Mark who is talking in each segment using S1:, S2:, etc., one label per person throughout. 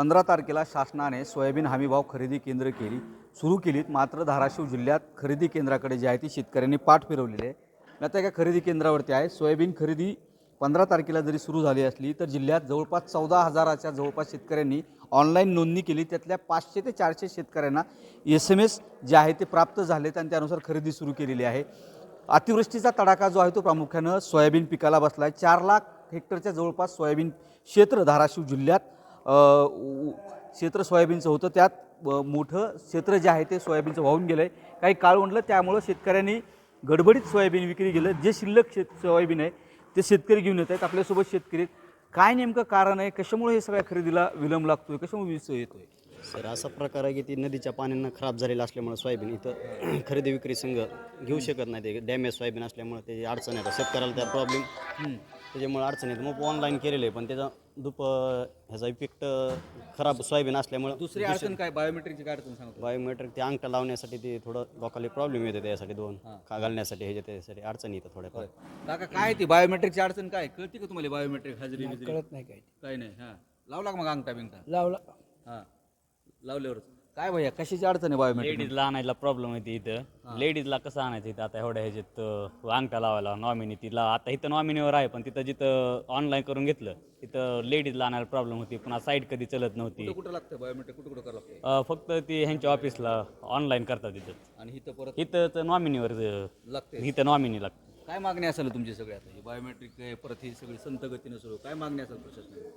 S1: पंधरा तारखेला शासनाने सोयाबीन हमीभाव खरेदी केंद्र केली सुरू केलीत. मात्र धाराशिव जिल्ह्यात खरेदी केंद्राकडे जी आहे ती शेतकऱ्यांनी पाठ फिरवलेली आहे. मी आता एका खरेदी केंद्रावरती आहे. सोयाबीन खरेदी पंधरा तारखेला जरी सुरू झाली असली तर जिल्ह्यात जवळपास चौदा हजाराच्या जवळपास शेतकऱ्यांनी ऑनलाईन नोंदणी केली. त्यातल्या पाचशे ते चारशे शेतकऱ्यांना एस एम एस जे आहे ते प्राप्त झालेत आणि त्यानुसार खरेदी सुरू केलेली आहे. अतिवृष्टीचा तडाखा जो आहे तो प्रामुख्यानं सोयाबीन पिकाला बसला आहे चार लाख हेक्टरच्या जवळपास सोयाबीन क्षेत्र धाराशिव जिल्ह्यात क्षेत्र सोयाबीनचं होतं. त्यात मोठं क्षेत्र जे आहे ते सोयाबीनचं वाहून गेलं आहे काही काळ म्हटलं त्यामुळं शेतकऱ्यांनी गडबडीत सोयाबीन विक्री केलं. जे शिल्लक शेत सोयाबीन आहे ते शेतकरी घेऊन येत आहेत आपल्यासोबत शेतकरी. काय नेमकं कारण आहे? कशामुळे हे सगळ्या खरेदीला विलंब लागतोय? कशामुळे विसर येतोय?
S2: सर असा प्रकार आहे की ती नदीच्या पाण्यानं खराब झालेलं असल्यामुळे सोयाबीन इथं खरेदी विक्री संघ घेऊ शकत नाही. ते डॅमेज सोयाबीन असल्यामुळे त्याची अडचण येतात शेतकऱ्याला त्या प्रॉब्लेम त्याच्यामुळे अडचण येते. मग ऑनलाईन केलेलं आहे पण त्याचा दुप ह्याचा इफेक्ट खराब सोयाबीन असल्यामुळे
S1: दुसरी अडचण काय? बायोमेट्रिकची काय अडचण सांगतो.
S2: बायोमेट्रिक ते अंगठा लावण्यासाठी ते थोडं लोकांना प्रॉब्लेम येते त्यासाठी दोन. खा घालण्यासाठी ह्याच्या त्यासाठी अडचण येतं थोड्याफार.
S1: काका काय ती बायोमेट्रिकची अडचण काय? कळते का तुम्हाला बायोमेट्रिक हजेरी बिजेरी?
S3: कळत नाही काय
S1: काय नाही हां. लावला का मग अंगठा बिंगठा?
S3: लावला.
S1: हां. लावल्यावर काय भैया कशाची अडचण आहे बायोमेट्रिक
S4: लेडीजला आणायला प्रॉब्लेम येते इथं. लेडीजला कसं आणायचं इथं? आता एवढ्या ह्याच्यात अं, अंगठा लावायला नॉमिनी तिला. आता इथं नॉमिनीवर आहे पण तिथं जिथं ऑनलाईन करून घेतलं तिथं लेडीजला आणायला प्रॉब्लेम होती. पुन्हा साईट कधी चलत नव्हती.
S1: कुठं लागतं बायोमेट्रिक कुठं कुठं करावं लागतं
S4: अं, फक्त ती ह्यांच्या ऑफिसला ऑनलाईन करतात तिथं
S1: आणि इथं परत?
S4: इथं तर नॉमिनीवर
S1: लागते
S4: इथं नॉमिनी लागतं.
S1: काय मागणी असेल तुमची सगळी आता? ही बायोमेट्रिक आहे परत ही सगळी संत गतीनं सुरू. काय मागणी असेल प्रशासनाला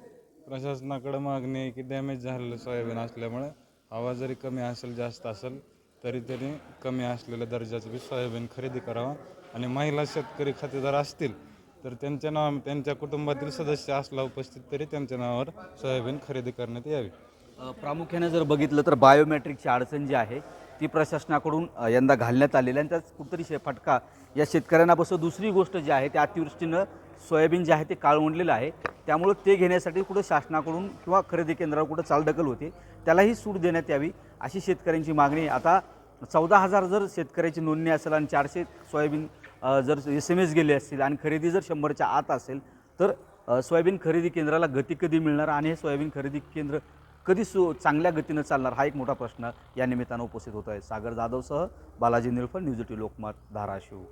S5: प्रशासनाकडे मागणी आहे की डॅमेज झालेलं सोयाबीन असल्यामुळे आवाज जरी कमी असेल जास्त असेल तरी तरी कमी असलेल्या दर्जाचं बी सोयाबीन खरेदी करावा. आणि महिला शेतकरी खातेदार असतील तर त्यांच्या नाव त्यांच्या कुटुंबातील सदस्य असला उपस्थित तरी त्यांच्या नावावर सोयाबीन खरेदी करण्यात यावी.
S1: प्रामुख्याने जर बघितलं तर बायोमेट्रिकची अडचण जी आहे ती प्रशासनाकडून यंदा घालण्यात आलेली आहे. आणि त्याच कुठतरी शे फटका या शेतकऱ्यांना बसव दुसरी गोष्ट जी आहे त्या अतिवृष्टीनं सोयाबीन जे आहे ते काळवंडलेलं आहे. त्यामुळं ते घेण्यासाठी कुठं शासनाकडून किंवा खरेदी केंद्रावर कुठं चालढकल होते त्यालाही सूट देण्यात यावी अशी शेतकऱ्यांची मागणी आता चौदा हजार जर शेतकऱ्याची नोंदणी असेल आणि चारशे सोयाबीन जर एस एम एस गेले असतील आणि खरेदी जर शंभरच्या आत असेल तर सोयाबीन खरेदी केंद्राला गती कधी मिळणार आणि हे सोयाबीन खरेदी केंद्र कधी सु चांगल्या गतीनं चालणार हा एक मोठा प्रश्न या निमित्तानं उपस्थित होत आहे सागर जाधवसह बालाजी निळफळ न्यूज टी लोकमत धाराशिव.